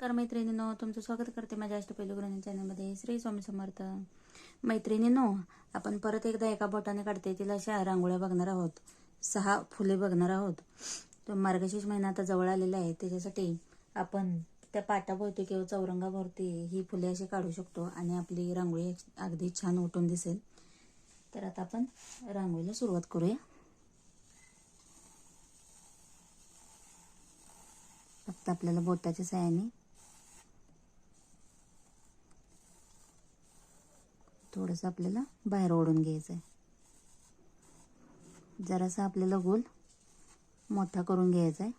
नमस्कार मैत्रिणींनो तुमचं स्वागत करते माझ्या अष्टपैलू गृहिणी चॅनलमध्ये. श्री स्वामी समर्थ. मैत्रिणींनो आपण परत एकदा एका बोटाने काढते तिला अशा रांगोळ्या बघणार आहोत. सहा फुले बघणार आहोत. तर मार्गशीर्ष महिना आता जवळ आलेला आहे त्याच्यासाठी आपण त्या पाटाभोवती किंवा चौरंगाभोवती ही फुले अशी काढू शकतो आणि आपली रांगोळी अगदी छान उठून दिसेल. तर आता आपण रांगोळीला सुरुवात करूया. फक्त आपल्याला बोटाच्या साहाय्याने थोडंसं आपल्याला बाहेर ओढून घ्यायचं आहे जरासा आपल्याला गोल मोठा करून घ्यायचा आहे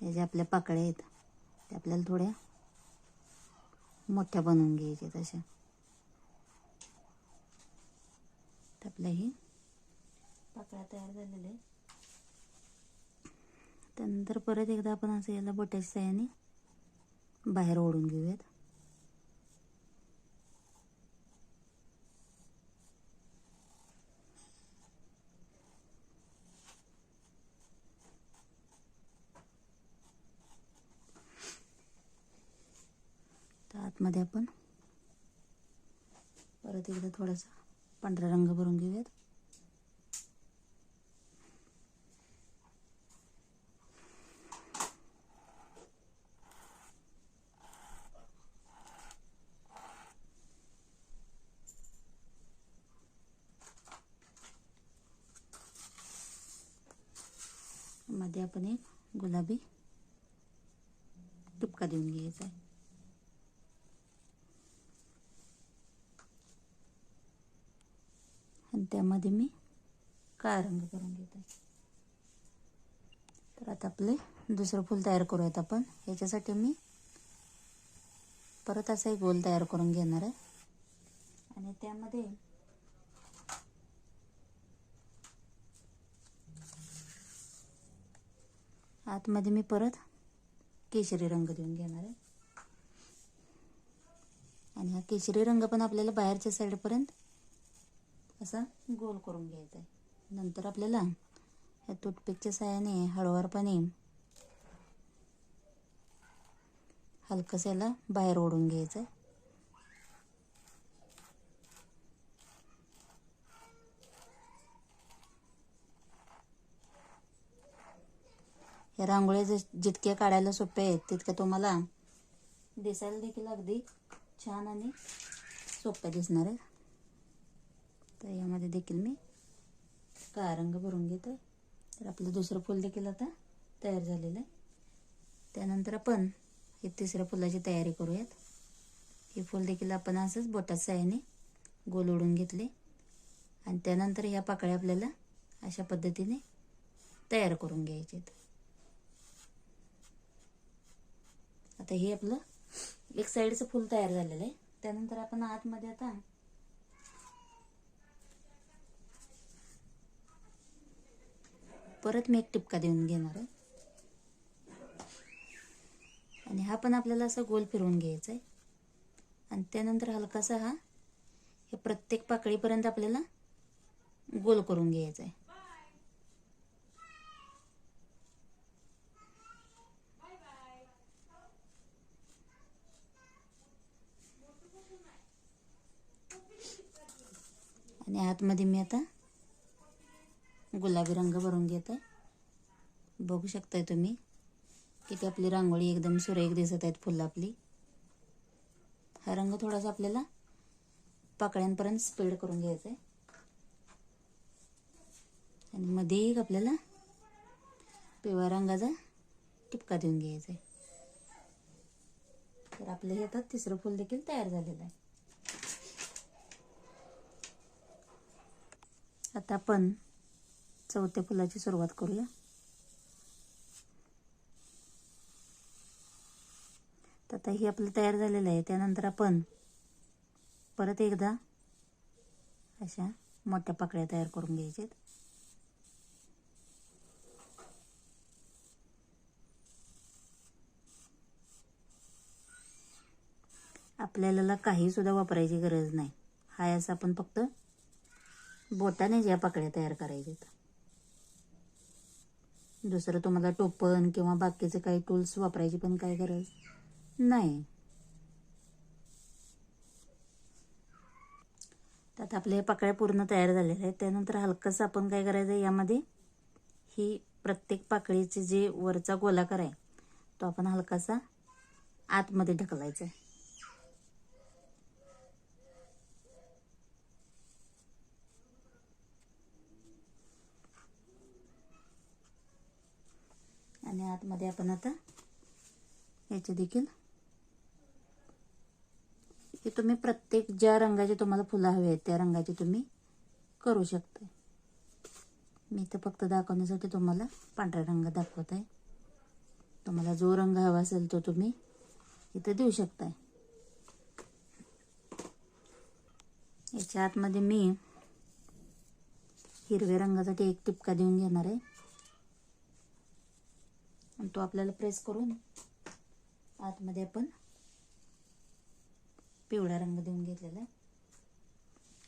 हे जे आपल्या पाकळ्या आहेत ते आपल्याला थोड्या मोठ्या बनवून घ्यायच्या तशा. तर आपल्या ही पाकळ्या तयार झालेल्या आहेत. त्यानंतर परत एकदा आपण असं याला बोटाच्या साह्याने बाहेर ओढून घेऊयात. तर आतमध्ये आपण परत एकदा थोडासा पांढरा रंग भरून घेऊयात. मध्ये आपण एक गुलाबी तुपका देऊन घ्यायचा आहे. आणि त्यामध्ये मी काळा रंग करून घेत. आहे तर आता आपले दुसरं फूल तयार करूयात आपण. याच्यासाठी मी परत असा एक गोल तयार करून घेणार आहे. आणि त्यामध्ये आतमध्ये मी परत केशरी रंग देऊन घेणार आहे. आणि हा केशरी रंग पण आपल्याला बाहेरच्या साईडपर्यंत असा गोल करून घ्यायचा आहे. नंतर आपल्याला ह्या टूथपिकच्या साह्याने हळूवारपणे हलकस याला बाहेर ओढून घ्यायचं आहे. या रांगोळ्या जस- जितक्या काढायला सोपे आहेत तितक्या तुम्हाला दिसायला देखील अगदी छान आणि सोप्या दिसणार आहेत तर यामध्ये देखील मी काळा रंग भरून घेते. तर आपलं दुसरं फूल देखील आता तयार झालेलं आहे. त्यानंतर आपण हे तिसऱ्या फुलाची तयारी करूयात. हे फूल देखील आपण असंच बोटात साह्याने गोल ओढून घेतले. आणि त्यानंतर ह्या पाकळ्या आपल्याला अशा पद्धतीने तयार करून घ्यायचे आहेत आता हे आपलं एक साईडचं फूल तयार झालेलं आहे. त्यानंतर आपण आतमध्ये आता परत मी एक टिपका देऊन घेणार आहे. आणि हा पण आपल्याला असं गोल फिरवून घ्यायचा आहे. आणि त्यानंतर हलकासा हा हे प्रत्येक पाकळीपर्यंत आपल्याला गोल करून घ्यायचा आहे. आणि आतमध्ये मी आता गुलाबी रंग भरून घेत. आहे बघू शकताय तुम्ही किती आपली रांगोळी एकदम सुरेख दिसत आहेत फुलं आपली. हा रंग थोडासा आपल्याला पाकळ्यांपर्यंत स्प्रेड करून घ्यायचा आहे. आणि मध्ये एक आपल्याला पिवळ्या रंगाचा टिपका देऊन घ्यायचा आहे. तर आपल्या हे आता तिसरं फूल देखील तयार झालेलं आहे. आता आपण चौथ्या फुलाची सुरुवात करूया. तर आता हे आपलं तयार झालेलं आहे. त्यानंतर आपण परत एकदा अशा मोठ्या पाकळ्या तयार करून घ्यायच्यात. आपल्याला काहीसुद्धा वापरायची गरज नाही. हा असं आपण फक्त बोटानेच या पाकळ्या तयार करायच्यात दुसरं तुम्हाला टोपण किंवा बाकीचे काही टूल्स वापरायची पण काय गरज? नाही. त्यात आपल्या ह्या पाकळ्या पूर्ण तयार झालेल्या आहेत. त्यानंतर हलकंसं आपण काय करायचं यामध्ये ही प्रत्येक पाकळीचे जे वरचा गोलाकार आहे तो आपण हलकासा आतमध्ये ढकलायचा आहे. मध्ये आतमध्ये आपण आता याचे देखील हे तुम्ही प्रत्येक ज्या रंगाचे तुम्हाला फुलं हवे आहेत त्या रंगाचे तुम्ही करू शकता. मी तर फक्त दाखवण्यासाठी तुम्हाला पांढरा रंग दाखवत आहे. तुम्हाला जो रंग हवा असेल तो तुम्ही इथं देऊ शकताय. याच्या आतमध्ये मी हिरव्या रंगासाठी एक टिपका देऊन घेणार आहे. तो आपल्याला प्रेस करून आतमध्ये आपण पिवळा रंग देऊन घेतलेला आहे.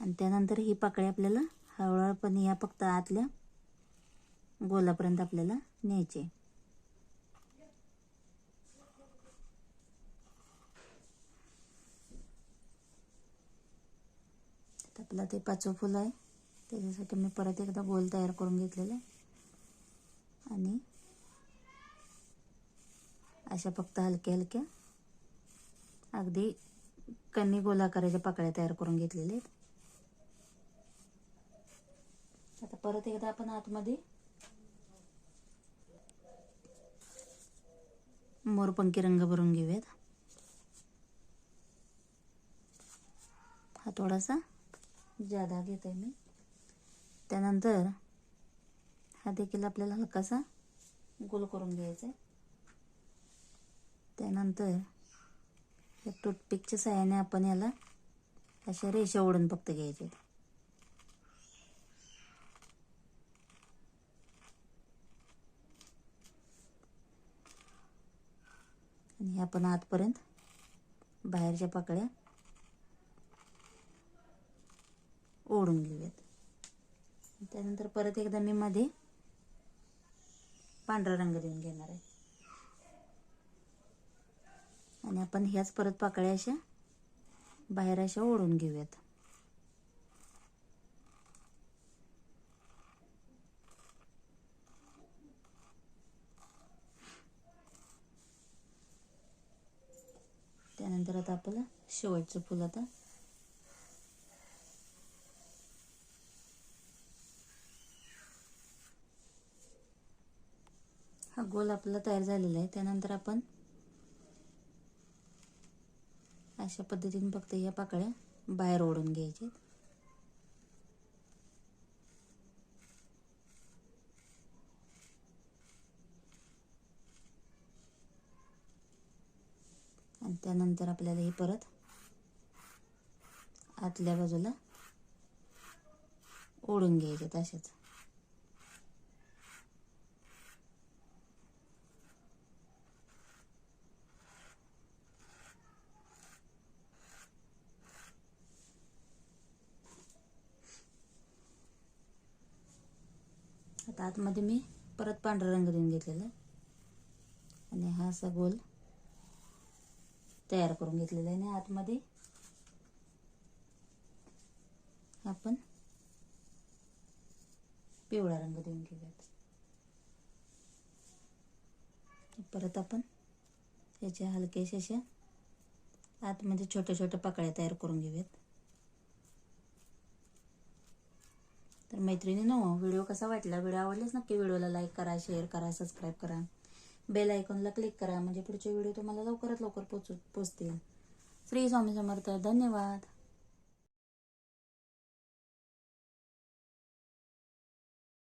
आणि त्यानंतर ही पाकळी आपल्याला हळूहळूपणे या फक्त आतल्या गोलापर्यंत आपल्याला न्यायची आहे. आपलं ते पाचवं फुलं आहे. त्याच्यासाठी मी परत एकदा गोल तयार करून घेतलेला आहे आणि अशा फक्त हलक्या हलक्या. अगदी कमी गोलाकाराच्या पाकळ्या तयार करून घेतलेल्या आहेत. आता परत एकदा आपण आतमध्ये मोरपंखी रंग भरून घेऊयात. हा थोडासा जादा घेत आहे मी. त्यानंतर हा देखील आपल्याला हलकासा गोल करून घ्यायचा आहे. त्यानंतर या टूथपिकच्या साह्याने आपण याला अशा रेषा ओढून फक्त घ्यायच्या आणि आपण आतपर्यंत बाहेरच्या पाकळ्या ओढून घेऊयात. त्यानंतर परत एकदा मी मध्ये पांढरा रंग देऊन घेणार आहे. आणि आपण ह्याच परत पाकळ्या अशा बाहेर अशा ओढून घेऊयात. त्यानंतर आता आपलं शेवटचं फुल आता. हा गोल आपला तयार झालेला आहे. त्यानंतर आपण अशा पद्धतीने फक्त या पाकळ्या बाहेर ओढून घ्यायच्या आणि त्यानंतर आपल्याला हे परत आतल्या बाजूला ओढून घ्यायच्यात अशाच आता आतमध्ये मी परत पांढरा रंग देऊन घेतलेला आणि हा असा गोल तयार करून घेतलेला आहे आणि आतमध्ये आपण पिवळा रंग देऊन घेऊयात. परत आपण त्याच्या हलक्याशा अशा आतमध्ये छोट्या छोट्या पाकळ्या तयार करून घेऊयात. तर मैत्रिणीनो व्हिडिओ कसा वाटला? व्हिडिओ आवडल्यास नक्की व्हिडिओला लाईक करा शेअर करा सबस्क्राईब करा. बेल आयकॉनला क्लिक करा म्हणजे पुढचे व्हिडिओ तुम्हाला लवकरात लवकर पोचू पोचतील. श्री स्वामी समर्थ धन्यवाद.